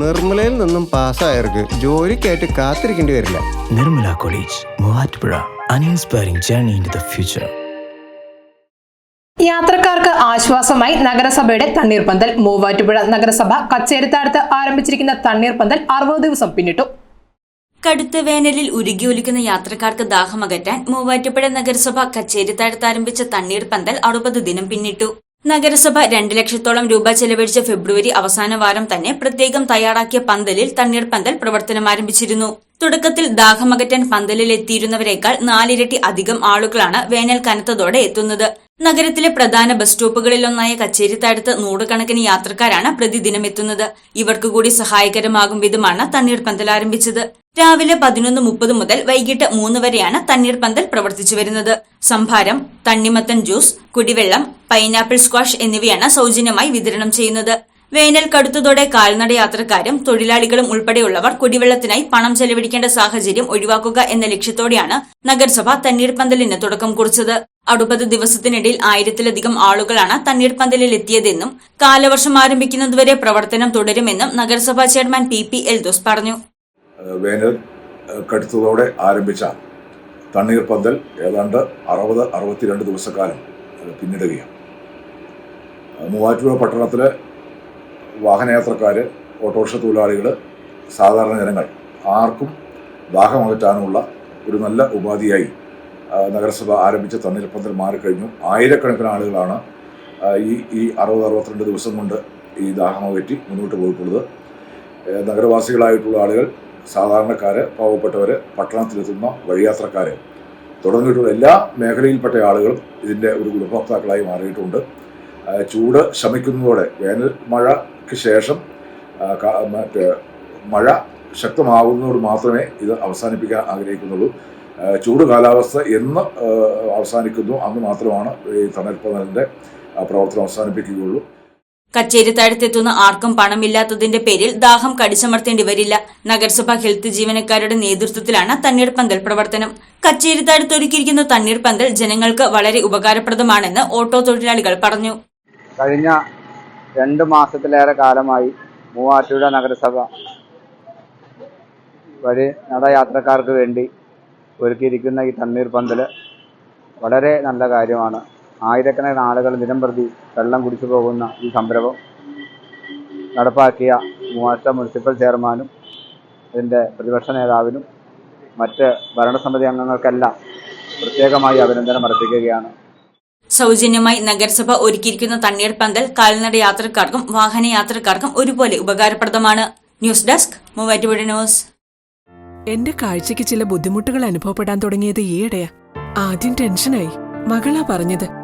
നിർമ്മലയിൽ നിന്നും പാസ്സായവർക്ക് ജോലിക്കായിട്ട് കാത്തിരിക്കേണ്ടി വരില്ല. Nirmala college Muvattupuzha. An inspiring journey in the future യാത്രക്കാർക്ക് ആശ്വാസമായി നഗരസഭയുടെ തണ്ണീർപ്പന്തൽ മൂവാറ്റുപുഴ നഗരസഭ കച്ചേരിത്താഴത്ത് ആരംഭിച്ചിരിക്കുന്ന തണ്ണീർപ്പന്തൽ അറുപത് ദിവസം പിന്നിട്ടു. കടുത്ത വേനലിൽ ഉരുകിയൊലിക്കുന്ന യാത്രക്കാർക്ക് ദാഹമകറ്റാൻ മൂവാറ്റുപുഴ നഗരസഭ കച്ചേരിത്താഴത്ത് ആരംഭിച്ച തണ്ണീർ പന്തൽ അറുപത് ദിനം പിന്നിട്ടു. നഗരസഭ രണ്ട് ലക്ഷത്തോളം രൂപ ചെലവഴിച്ച ഫെബ്രുവരി അവസാന വാരം തന്നെ പ്രത്യേകം തയ്യാറാക്കിയ പന്തലിൽ തണ്ണീർ പന്തൽ പ്രവർത്തനം ആരംഭിച്ചിരുന്നു. തുടക്കത്തിൽ ദാഹമകറ്റാൻ പന്തലിൽ എത്തിയിരുന്നവരെക്കാൾ നാലിരട്ടി അധികം ആളുകളാണ് വേനൽ കനത്തതോടെ എത്തുന്നത്. നഗരത്തിലെ പ്രധാന ബസ് സ്റ്റോപ്പുകളിലൊന്നായ കച്ചേരിത്താഴത്ത് നൂറുകണക്കിന് യാത്രക്കാരാണ് പ്രതിദിനം എത്തുന്നത്. ഇവർക്കുകൂടി സഹായകരമാകും വിധമാണ് തണ്ണീർ പന്തൽ ആരംഭിച്ചത്. രാവിലെ പതിനൊന്ന് മുപ്പത് മുതൽ വൈകിട്ട് മൂന്ന് വരെയാണ് തണ്ണീർ പന്തൽ പ്രവർത്തിച്ചു വരുന്നത്. സംഭാരം തണ്ണിമത്തൻ ജ്യൂസ് കുടിവെള്ളം പൈനാപ്പിൾ സ്ക്വാഷ് എന്നിവയാണ് സൗജന്യമായി വിതരണം ചെയ്യുന്നത്. വേനൽ കടുത്തതോടെ കാൽനട യാത്രക്കാരും തൊഴിലാളികളും ഉൾപ്പെടെയുള്ളവർ കുടിവെള്ളത്തിനായി പണം ചെലവഴിക്കേണ്ട സാഹചര്യം ഒഴിവാക്കുക എന്ന ലക്ഷ്യത്തോടെയാണ് നഗരസഭ തണ്ണീർപ്പന്തലിന് തുടക്കം കുറിച്ചത്. അറുപത് ദിവസത്തിനിടയിൽ ആയിരത്തിലധികം ആളുകളാണ് തണ്ണീർപന്തലിൽ എത്തിയതെന്നും കാലവർഷം ആരംഭിക്കുന്നതുവരെ പ്രവർത്തനം തുടരുമെന്നും നഗരസഭാ ചെയർമാൻ പി പി എൽദോസ് പറഞ്ഞു. വേനൽ കടുത്തതോടെ ആരംഭിച്ച തണ്ണീർ പന്തൽ ഏതാണ്ട് അറുപത് അറുപത്തിരണ്ട് ദിവസക്കാലം പിന്നിടുകയാണ്. മൂവാറ്റുപുഴ പട്ടണത്തിലെ വാഹനയാത്രക്കാർ ഓട്ടോറിക്ഷ തൊഴിലാളികൾ സാധാരണ ജനങ്ങൾ ആർക്കും ദാഹമകറ്റാനുള്ള ഒരു നല്ല ഉപാധിയായി നഗരസഭ ആരംഭിച്ച തണ്ണീർ പന്തൽ മാറിക്കഴിഞ്ഞു. ആയിരക്കണക്കിന് ആളുകളാണ് ഈ ഈ അറുപത് അറുപത്തിരണ്ട് ദിവസം കൊണ്ട് ഈ ദാഹമകറ്റി മുന്നോട്ട് പോയിട്ടുള്ളത് നഗരവാസികളായിട്ടുള്ള ആളുകൾ സാധാരണക്കാർ പാവപ്പെട്ടവർ പട്ടണത്തിലെത്തുന്ന വഴിയാത്രക്കാർ തുടങ്ങിയിട്ടുള്ള എല്ലാ മേഖലയിൽപ്പെട്ട ആളുകളും ഇതിന്റെ ഒരു ഗുണഭോക്താക്കളായി മാറിയിട്ടുണ്ട്. ചൂട് ശമിക്കുന്നതോടെ വേനൽ മഴയ്ക്ക് ശേഷം മറ്റേ മഴ ശക്തമാകുന്നതോട് മാത്രമേ ഇത് അവസാനിപ്പിക്കാൻ ആഗ്രഹിക്കുന്നുള്ളൂ. ചൂട് കാലാവസ്ഥ എന്ന് അവസാനിക്കുന്നു. അന്ന് മാത്രമാണ് ഈ തണൽപ്പതലിന്റെ പ്രവർത്തനം അവസാനിപ്പിക്കുകയുള്ളൂ. കച്ചേരിത്താഴത്തെത്തുന്ന ആർക്കും പണമില്ലാത്തതിന്റെ പേരിൽ ദാഹം കടിച്ചമർത്തേണ്ടി വരില്ല. നഗരസഭ ഹെൽത്ത് ജീവനക്കാരുടെ നേതൃത്വത്തിലാണ് തണ്ണീർ പന്തൽ പ്രവർത്തനം. കച്ചേരി കച്ചേരിത്താഴത്ത് ഒരുക്കിയിരിക്കുന്ന തണ്ണീർപ്പന്തൽ ജനങ്ങൾക്ക് വളരെ ഉപകാരപ്രദമാണെന്ന് ഓട്ടോ തൊഴിലാളികൾ പറഞ്ഞു. കഴിഞ്ഞ രണ്ട് മാസത്തിലേറെ കാലമായി മൂവാറ്റുപുഴ നഗരസഭ വഴി നടയാത്രക്കാർക്ക് വേണ്ടി ഒരുക്കിയിരിക്കുന്ന ഈ തണ്ണീർ പന്തൽ വളരെ നല്ല കാര്യമാണ്. ആയിരക്കണക്കിന് ആളുകൾ ദിനം പ്രതി വെള്ളം കുടിച്ചു പോകുന്ന ഈ സംരംഭം നടപ്പാക്കിയ മൂവാറ്റ മുനിസിപ്പൽ ചെയർമാനും ഇതിന്റെ പ്രതിപക്ഷ നേതാവിനും മറ്റ് ഭരണസമിതി അംഗങ്ങൾക്കെല്ലാം പ്രത്യേകമായി അഭിനന്ദനം അർപ്പിക്കുകയാണ്. സൗജന്യമായി നഗരസഭ ഒരുക്കിയിരിക്കുന്ന തണ്ണീർ പന്തൽ കാൽനട യാത്രക്കാർക്കും വാഹന യാത്രക്കാർക്കും ഒരുപോലെ ഉപകാരപ്രദമാണ്. News desk Muvattupuzha news. എന്റെ കാഴ്ചയ്ക്ക് ചില ബുദ്ധിമുട്ടുകൾ അനുഭവപ്പെടാൻ തുടങ്ങിയത് ഈയിടെയാ. ആദ്യം ടെൻഷനായി. മകളാ പറഞ്ഞത്.